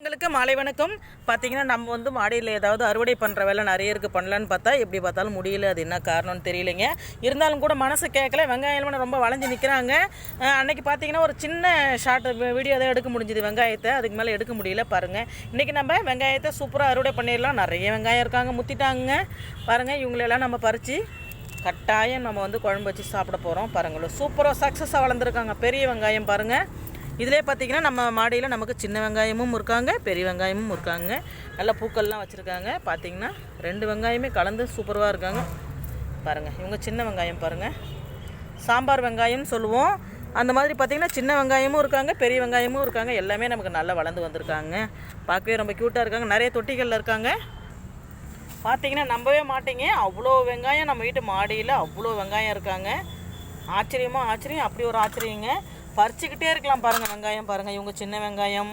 எங்களுக்கு மாலை வணக்கம். பார்த்தீங்கன்னா நம்ம வந்து மாடியில் ஏதாவது அறுவடை பண்ணுற வேலை நிறைய இருக்குது பண்ணலான்னு பார்த்தா எப்படி பார்த்தாலும் முடியல. அது என்ன காரணம்னு தெரியலைங்க. இருந்தாலும் கூட மனசு கேட்கல. வெங்காயம் ரொம்ப வளைஞ்சு நிற்கிறாங்க அன்னைக்கு பார்த்தீங்கன்னா ஒரு சின்ன ஷார்ட் வீடியோ தான் எடுக்க முடிஞ்சுது வெங்காயத்தை. அதுக்கு மேலே எடுக்க முடியல. பாருங்கள் இன்றைக்கி நம்ம வெங்காயத்தை சூப்பராக அறுவடை பண்ணிடலாம். நிறைய வெங்காயம் இருக்காங்க. முத்திட்டாங்க. பாருங்கள் இவங்களெல்லாம் நம்ம பறித்து கட்டாயம் நம்ம வந்து குழம்பு வச்சு சாப்பிட போகிறோம் பாருங்களேன் சூப்பராக சக்ஸஸாக வளர்ந்துருக்காங்க. பெரிய வெங்காயம் பாருங்கள் இதிலே பார்த்தீங்கன்னா நம்ம மாடியில் நமக்கு சின்ன வெங்காயமும் இருக்காங்க பெரிய வெங்காயமும் இருக்காங்க. நல்ல பூக்கள்லாம் வச்சுருக்காங்க. பார்த்தீங்கன்னா ரெண்டு வெங்காயமே கலந்து சூப்பராக இருக்காங்க. பாருங்கள் இவங்க சின்ன வெங்காயம் பாருங்கள் சாம்பார் வெங்காயம்னு சொல்லுவோம். அந்த மாதிரி பார்த்தீங்கன்னா சின்ன வெங்காயமும் இருக்காங்க பெரிய வெங்காயமும் இருக்காங்க. எல்லாமே நமக்கு நல்லா வளர்ந்து வந்திருக்காங்க. பார்க்கவே ரொம்ப க்யூட்டாக இருக்காங்க. நிறைய தொட்டிகளில் இருக்காங்க. பார்த்தீங்கன்னா நம்பவே மாட்டீங்க. அவ்வளோ வெங்காயம் நம்ம வீட்டு மாடியில் அவ்வளோ வெங்காயம் இருக்காங்க. ஆச்சரியமாக ஆச்சரியம். அப்படி ஒரு ஆச்சரியங்க. பறிச்சுக்கிட்டே இருக்கலாம் பாருங்கள் வெங்காயம் பாருங்கள் இவங்க சின்ன வெங்காயம்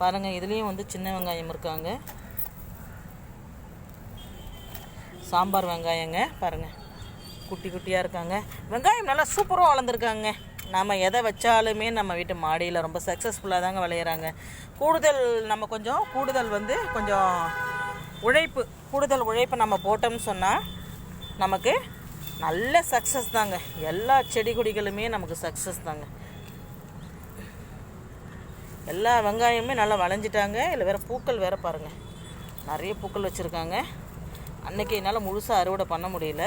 பாருங்கள் இதுலேயும் வந்து சின்ன வெங்காயம் இருக்காங்க. சாம்பார் வெங்காயங்க பாருங்கள் குட்டி குட்டியாக இருக்காங்க. வெங்காயம் நல்லா சூப்பராக வளர்ந்துருக்காங்க. நம்ம எதை வச்சாலுமே நம்ம வீட்டு மாடியில் ரொம்ப சக்ஸஸ்ஃபுல்லாக தாங்க விளையிறாங்க. கூடுதல் நம்ம கொஞ்சம் கூடுதல் வந்து கொஞ்சம் உழைப்பு கூடுதல் உழைப்பு நம்ம போட்டோம்னு சொன்னால் நமக்கு நல்ல சக்ஸஸ் தாங்க. எல்லா செடி கொடிகளுமே நமக்கு சக்ஸஸ் தாங்க. எல்லா வெங்காயமுமே நல்லா வளைஞ்சிட்டாங்க. இல்லை வேறு பூக்கள் வேறு பாருங்கள் நிறைய பூக்கள் வச்சுருக்காங்க. அன்னைக்கு என்னால் முழுசாக அறுவடை பண்ண முடியல.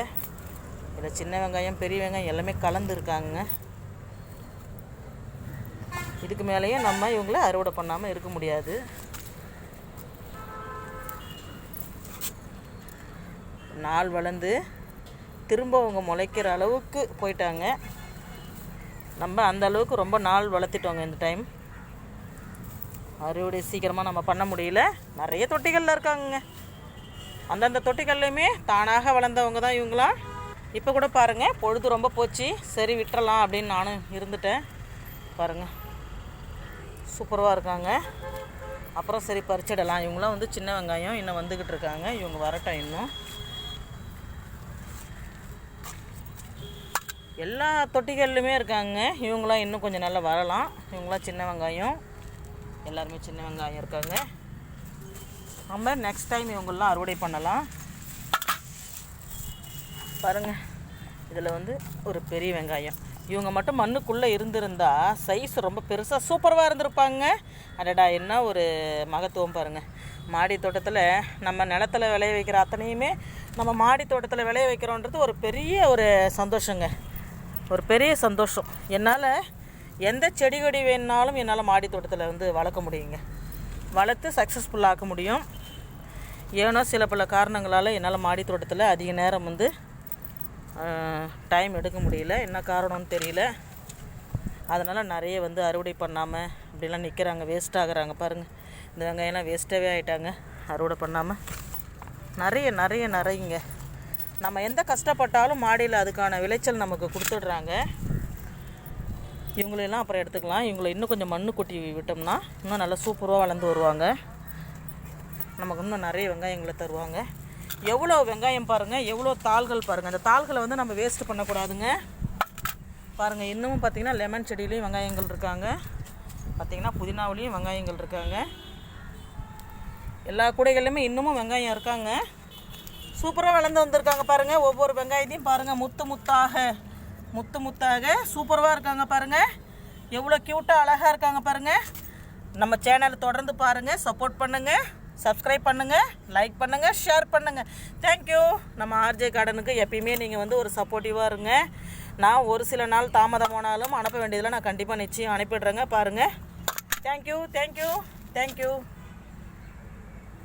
இதில் சின்ன வெங்காயம் பெரிய வெங்காயம் எல்லாமே கலந்துருக்காங்க இதுக்கு மேலேயும் நம்ம இவங்கள அறுவடை பண்ணாமல் இருக்க முடியாது. நாள் வளர்ந்து திரும்ப அவங்க முளைக்கிற அளவுக்கு போயிட்டாங்க. நம்ம அந்த அளவுக்கு ரொம்ப நாள் வளர்த்திட்டோங்க இந்த டைம் அறுவடை சீக்கிரமாக நம்ம பண்ண முடியல. நிறைய தொட்டிகளில் இருக்காங்கங்க. அந்தந்த தொட்டிகள்லையுமே தானாக வளர்ந்தவங்க தான் இவங்களாம் இப்போ கூட பாருங்கள் பொழுது ரொம்ப போச்சு. சரி விட்டுறலாம் அப்படின்னு நானும் இருந்துட்டேன். பாருங்கள் சூப்பராக இருக்காங்க. அப்புறம் சரி பறிச்சிடலாம். இவங்களாம் வந்து சின்ன வெங்காயம் இன்னும் வந்துக்கிட்டு இருக்காங்க. இவங்க வரட்டும் இன்னும். எல்லா தொட்டிகள்லையுமே இருக்காங்க. இவங்களாம் இன்னும் கொஞ்சம் நல்லா வரலாம். இவங்களாம் சின்ன வெங்காயம். எல்லாருமே சின்ன வெங்காயம் இருக்காங்க. நம்ம நெக்ஸ்ட் டைம் இவங்கெல்லாம் அறுவடை பண்ணலாம். பாருங்கள் இதில் வந்து ஒரு பெரிய வெங்காயம். இவங்க மட்டும் மண்ணுக்குள்ளே இருந்திருந்தா சைஸ் ரொம்ப பெருசாக சூப்பராக இருந்திருப்பாங்க. அடடா என்ன ஒரு மகத்துவம் பாருங்கள் மாடி தோட்டத்தில் நம்ம நிலத்துல விளைய வைக்கிற அத்தனையுமே நம்ம மாடி தோட்டத்தில் விளைய வைக்கிறோன்றது ஒரு பெரிய ஒரு சந்தோஷங்க. ஒரு பெரிய சந்தோஷம். என்னால் எந்த செடி கொடி வேணுனாலும் என்னால் மாடி தோட்டத்தில் வந்து வளர்க்க முடியுங்க. வளர்த்து சக்ஸஸ்ஃபுல்லாக ஆக்க முடியும். ஏனோ சில பல காரணங்களால் என்னால் மாடி தோட்டத்தில் அதிக நேரம் வந்து டைம் எடுக்க முடியல. என்ன காரணம்னு தெரியல. அதனால் நிறைய வந்து அறுவடை பண்ணாமல் இப்படிலாம் நிற்கிறாங்க வேஸ்ட் ஆகுறாங்க. பாருங்கள் இந்த வெங்காயம்லாம் வேஸ்ட்டாகவே ஆகிட்டாங்க அறுவடை பண்ணாமல் நிறைய நிறைய நிறையங்க. நம்ம எந்த கஷ்டப்பட்டாலும் மாடியில் அதுக்கான விளைச்சல் நமக்கு கொடுத்துடுறாங்க. இவங்களெல்லாம் அப்புறம் எடுத்துக்கலாம். இவங்களை இன்னும் கொஞ்சம் மண்ணு கொட்டி விட்டோம்னா இன்னும் நல்லா சூப்பராக வளர்ந்து வருவாங்க. நமக்கு இன்னும் நிறைய வெங்காயங்களை தருவாங்க. எவ்வளோ வெங்காயம் பாருங்கள் எவ்வளோ தாள்கள் பாருங்கள் அந்த தாள்களை வந்து நம்ம வேஸ்ட் பண்ணக்கூடாதுங்க. பாருங்கள் இன்னமும் பார்த்திங்கன்னா லெமன் செடியிலையும் வெங்காயங்கள் இருக்காங்க. பார்த்திங்கன்னா புதினாவிலையும் வெங்காயங்கள் இருக்காங்க. எல்லா கூடைகள்லையுமே இன்னமும் வெங்காயம் இருக்காங்க. சூப்பராக வளர்ந்து வந்திருக்காங்க பாருங்கள் ஒவ்வொரு வெங்காயத்தையும் பாருங்கள் முத்து முத்தாக. முத்து முத்தாக சூப்பராக இருக்காங்க பாருங்கள் எவ்வளோ க்யூட்டாக அழகாக இருக்காங்க பாருங்கள் நம்ம சேனலை தொடர்ந்து பாருங்கள் சப்போர்ட் பண்ணுங்கள் சப்ஸ்கிரைப் பண்ணுங்கள் லைக் பண்ணுங்கள் ஷேர் பண்ணுங்கள் தேங்க்யூ நம்ம ஆர்ஜே கார்டனுக்கு எப்பயுமே நீங்கள் வந்து ஒரு சப்போர்ட்டிவாக இருங்க. நான் ஒரு சில நாள் தாமதம் போனாலும் அனுப்ப வேண்டியதில் நான் கண்டிப்பாக நிச்சயம் அனுப்பிடுறேங்க பாருங்கள் தேங்க்யூ தேங்க்யூ தேங்க்யூ